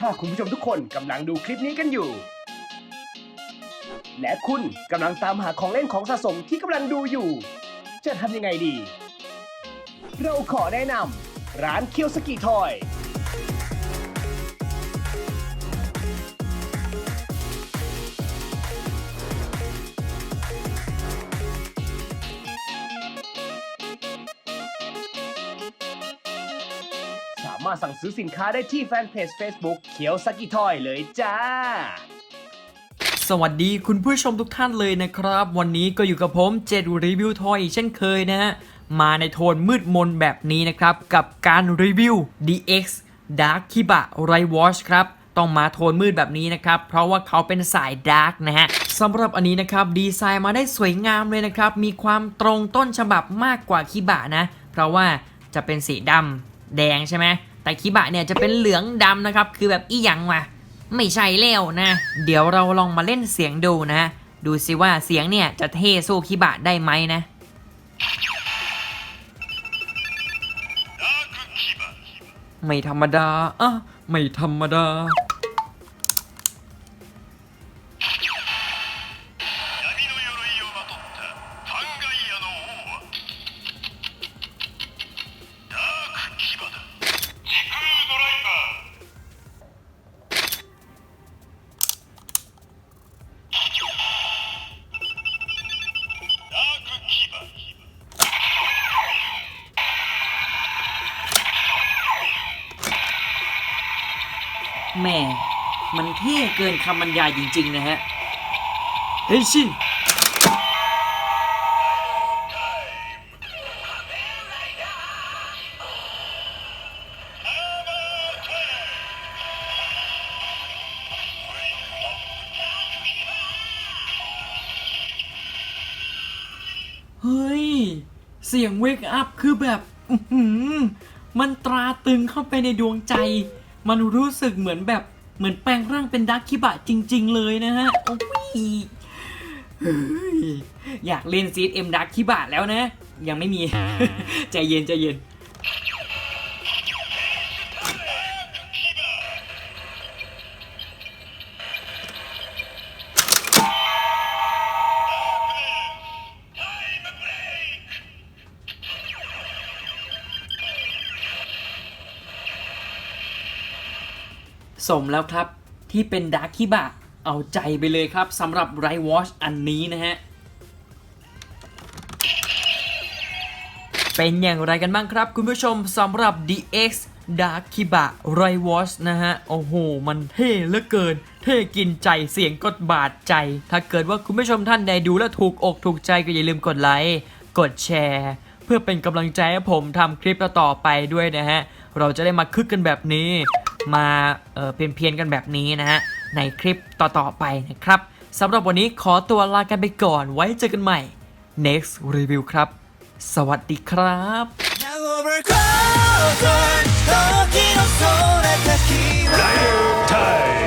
ถ้าคุณผู้ชมทุกคนกำลังดูคลิปนี้กันอยู่ และคุณกำลังตามหาของเล่นของสะสมที่กำลังดูอยู่ จะทำยังไงดี เราขอแนะนำร้านเคียวสกีทอยามารถสั่งซื้อสินค้าได้ที่แฟนเพจ Facebook เขียวสกิทอยเลยจ้า สวัสดีคุณผู้ชมทุกท่านเลยนะครับ วันนี้ก็อยู่กับผมเจดรีวิวทอยเช่นเคยนะฮะ มาในโทนมืดมนแบบนี้นะครับ กับการรีวิว DX Dark Kiba r i Wash ครับต้องมาโทนมืดแบบนี้นะครับ เพราะว่าเขาเป็นสายดาร์กนะฮะสำหรับอันนี้นะครับ ดีไซน์มาได้สวยงามเลยนะครับ มีความตรงต้นฉบับมากกว่าคิบะนะ เพราะว่าจะเป็นสีดำแดงใช่ไหม แต่คิบะเนี่ยจะเป็นเหลืองดำนะครับ คือแบบอีหยังวะไม่ใช่แล้วนะ เดี๋ยวเราลองมาเล่นเสียงดูนะ ดูสิว่าเสียงเนี่ยจะเท่สู้คิบะได้ไหมนะไม่ธรรมดาอะไม่ธรรมดา แม่มันเท่เกินคำบรรยายจริง ๆ นะฮะ เฮ้ยชินเฮ้ย เสียงเวกอัพคือแบบ มันตราตึงเข้าไปในดวงใจ มันรู้สึกเหมือนแบบเหมือนแปลงร่างเป็นดักคิบะจริง ๆ เลยนะฮะ โอ้ยเฮ้ยอยากเล่นซีดเอ็มดักคิบะแล้วนะ ยังไม่มี ใจเย็นใจเย็น สมแล้วครับ ที่เป็นดาร์คิบะเอาใจไปเลยครับสำหรับไรวอชอันนี้นะฮะ เป็นอย่างไรกันบ้างครับคุณผู้ชมสำหรับ DX Dark Kiba r i w a s h นะฮะ โอ้โห มันเท่เหลือเกิน เท่กินใจเสียงกดบาดใจ ถ้าเกิดว่าคุณผู้ชมท่านใดดูแล้วถูกอกถูกใจก็อย่าลืมกดไลค์ กดแชร์ เพื่อเป็นกำลังใจให้ผมทำคลิปต่อๆไปด้วยนะฮะ เราจะได้มาคึกกันแบบนี้ มาเเพียนๆกันแบบนี้นะฮะ ในคลิปต่อๆไปนะครับสำหรับวันนี้ขอตัวลากันไปก่อนไว้เจอกันใหม่ next review ครับ สวัสดีครับライブタイ